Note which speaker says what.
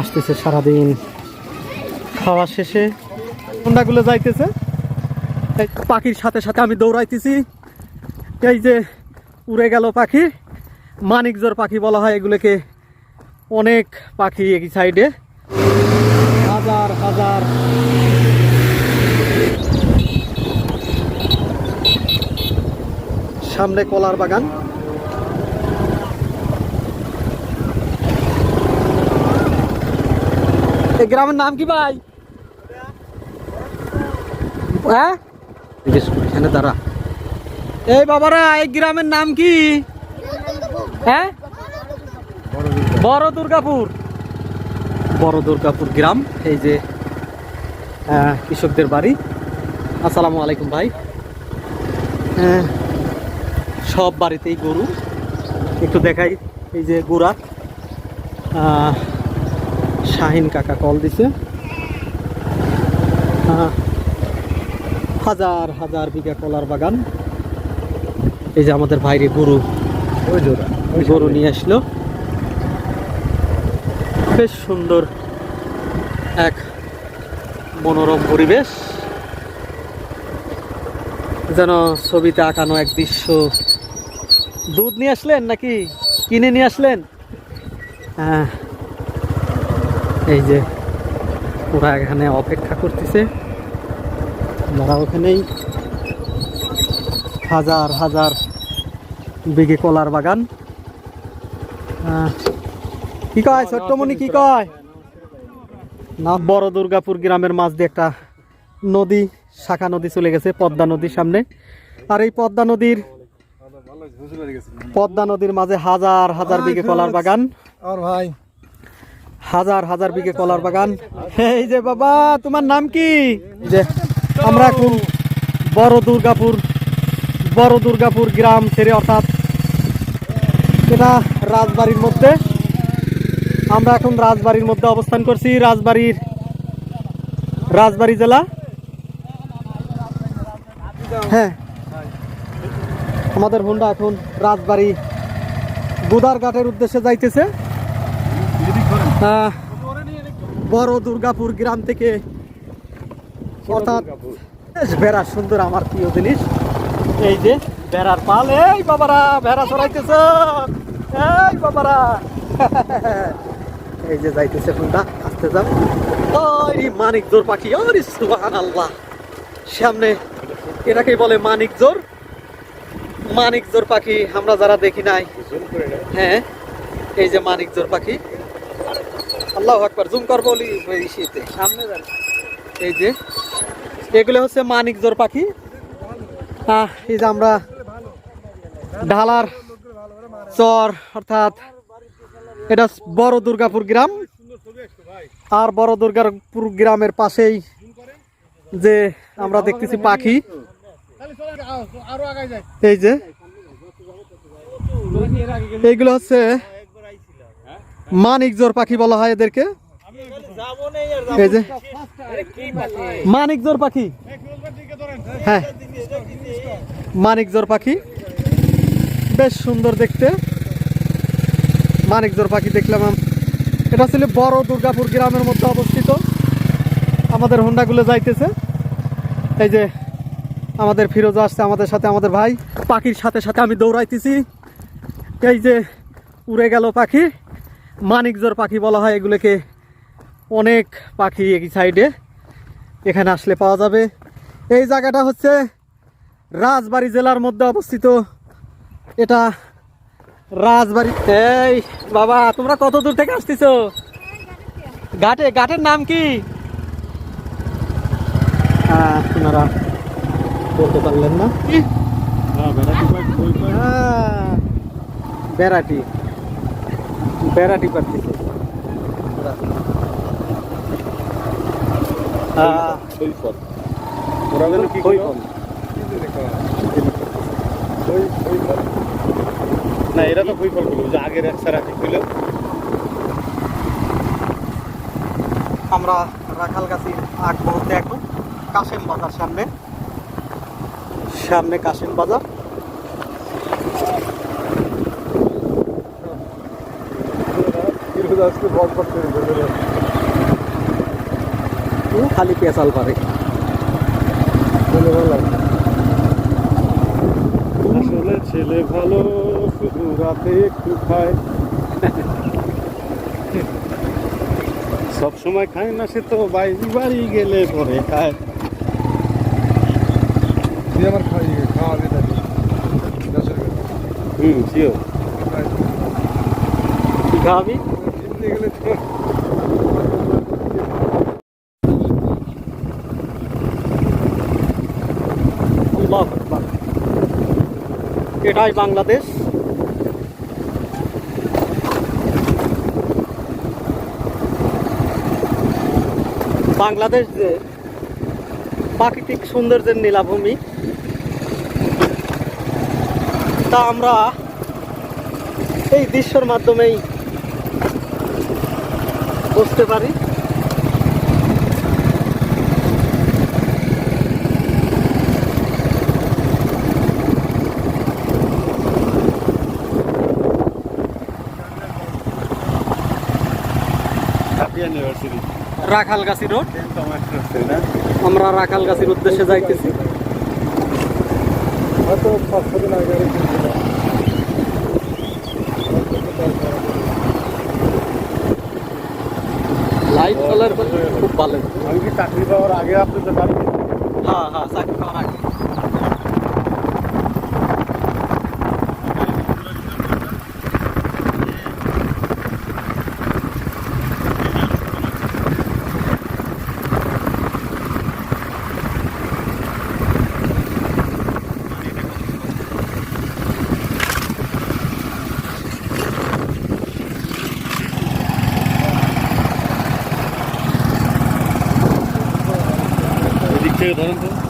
Speaker 1: আসতেছে সারাদিন। খাওয়া শেষে ঠান্ডাগুলো যাইতেছে। পাখির সাথে সাথে আমি দৌড়াইতেছি। এই যে উড়ে গেল পাখি, মানিকজোর পাখি বলা হয় এগুলোকে। অনেক পাখি এই সাইডে। হাজার হাজার। সামনে কলার বাগান। এই গ্রামের নাম কি ভাই? হ্যাঁ? এখানে দাঁড়া। এই বাবারা এই গ্রামের নাম কি? হ্যাঁ? বড় দুর্গাপুর। বড় দুর্গাপুর গ্রাম এই যে কৃষকদের বাড়ি। আসসালামু আলাইকুম ভাই। হ্যাঁ, সব বাড়িতেই গরু। একটু দেখাই এই যে গোড়া। শাহিন কাকা কল দিছে। হাজার হাজার বিঘা কলার বাগান। এই যে আমাদের বাইরে গরু। গরু নিয়ে আসলো। বেশ সুন্দর এক মনোরম পরিবেশ। যেন ছবিতে আঁকানো এক দৃশ্য। দুধ নিয়ে আসলেন নাকি? কিনে নিয়ে আসলেন? হ্যাঁ। এই যে ওরা এখানে অপেক্ষা করতেছে। যারা ওখানেই হাজার হাজার বিঘে কলার বাগান। কি কয় ছোট্টমণি কি কয়? না বড় দুর্গাপুর গ্রামের মাঝ দিয়ে একটা নদী শাখা নদী চলে গেছে পদ্মা নদীর সামনে। আর এই পদ্মা নদীর পদ্মা নদীর মাঝে হাজার হাজার বিঘে কলার বাগান।
Speaker 2: আর ভাই
Speaker 1: হাজার হাজার বিঘে কলার বাগান। এই যে বাবা, তোমার নাম কি? যে আমরা এখন বড় দুর্গাপুর বড় দুর্গাপুর গ্রাম ছেড়ে অর্থাৎ এটা রাজবাড়ির মধ্যে। আমরা এখন রাজবাড়ির মধ্যে অবস্থান করছি, রাজবাড়ির রাজবাড়ি জেলা। হ্যাঁ আমাদের হোন্ডা এখন রাজবাড়ি গুদারঘাটের উদ্দেশ্যে যাইতেছে। বড় দুর্গাপুর গ্রাম থেকে অর্থাৎ বেড়া সুন্দর আমার প্রিয় জিনিস। এই যে বেড়ার পাল। এই বাবারা, ভেড়া চড়াইতেছ। এই বাবারা। এই যে যাইতেছে কোনটা আসতে যাও। ওই মানিক জোর পাখি। ওরে সুবহান আল্লাহ সামনে এটাকে বলে মানিক জোর। মানিক জোর পাখি আমরা যারা দেখি নাই। হ্যাঁ এই যে মানিক জোর পাখি। আল্লাহ আকবার জুম করব সামনে এই যে, এগুলো হচ্ছে মানিক জোর পাখি। এই যে আমরা ঢালার চর, অর্থাৎ এটা বড় দুর্গাপুর গ্রাম। আর বড় দুর্গাপুর গ্রামের পাশেই যে আমরা দেখতেছি পাখি। এই যে, এইগুলো হচ্ছে মানিক জোর পাখি বলা হয় এদেরকে? এই যে। মানিক জোর পাখি? হ্যাঁ। মানিক জোর পাখি। বেশ সুন্দর দেখতে। মানিক জোর পাখি দেখলাম এটা ছিল বড় দুর্গাপুর গ্রামের মধ্যে অবস্থিত। আমাদের হোন্ডাগুলো যাইতেছে। এই যে আমাদের ফিরোজ আসছে আমাদের সাথে, আমাদের ভাই। পাখির সাথে সাথে আমি দৌড়াইতেছি। এই যে উড়ে গেল পাখি। মানিকজোর পাখি বলা হয় এগুলোকে অনেক পাখি এই সাইডে এখানে আসলে পাওয়া যাবে। এই জায়গাটা হচ্ছে রাজবাড়ি জেলার মধ্যে অবস্থিত। এটা রাজবাড়ি এই বাবা তোমরা কত দূর থেকে আসতেছো? ঘাটে ঘাটের নাম কি? আপনারা বলতে পারলেন না। হ্যাঁ, বেড়াটি বেড়াটি পাচ্ছিস
Speaker 2: না এরা তো ফুলগুলো যে আগের এক সারা
Speaker 1: আমরা রাখালগাছির আগ মুহূর্তে এখন কাশেম বাজার সামনে। সামনে কাশেম বাজার।
Speaker 2: আজকে
Speaker 1: ও খালি পেঁচাল পারে
Speaker 2: আসলে ছেলে ভালো শুধু রাতে একটু খায়। সব সময় খায় না সে তো বাইরে বাড়ি গেলে পরে খায়।
Speaker 3: আমার খাওয়াই খাওয়াবি নাকি
Speaker 2: হুম
Speaker 1: খাওয়াবি?
Speaker 3: জিমতে গেলে তো
Speaker 1: আল্লাহু আকবার। এটাই বাংলাদেশ বাংলাদেশ যে প্রাকৃতিক সৌন্দর্যের নীলাভূমি তা আমরা এই দৃশ্যর মাধ্যমেই বুঝতে পারি। রাখালগাছি রোড। আমরা রাখালগাছির উদ্দেশ্যে যাইতেছি।
Speaker 3: হয়তো পাঁচ দিন আগে
Speaker 1: লাইট কালার খুব ভালো।
Speaker 2: আমি কি চাকরি পাওয়ার আগে আপনাদের বাড়ি
Speaker 1: হ্যাঁ হ্যাঁ চাকরি পাওয়ার আগে।
Speaker 2: এদিক থেকে ধরেন তো আমাদের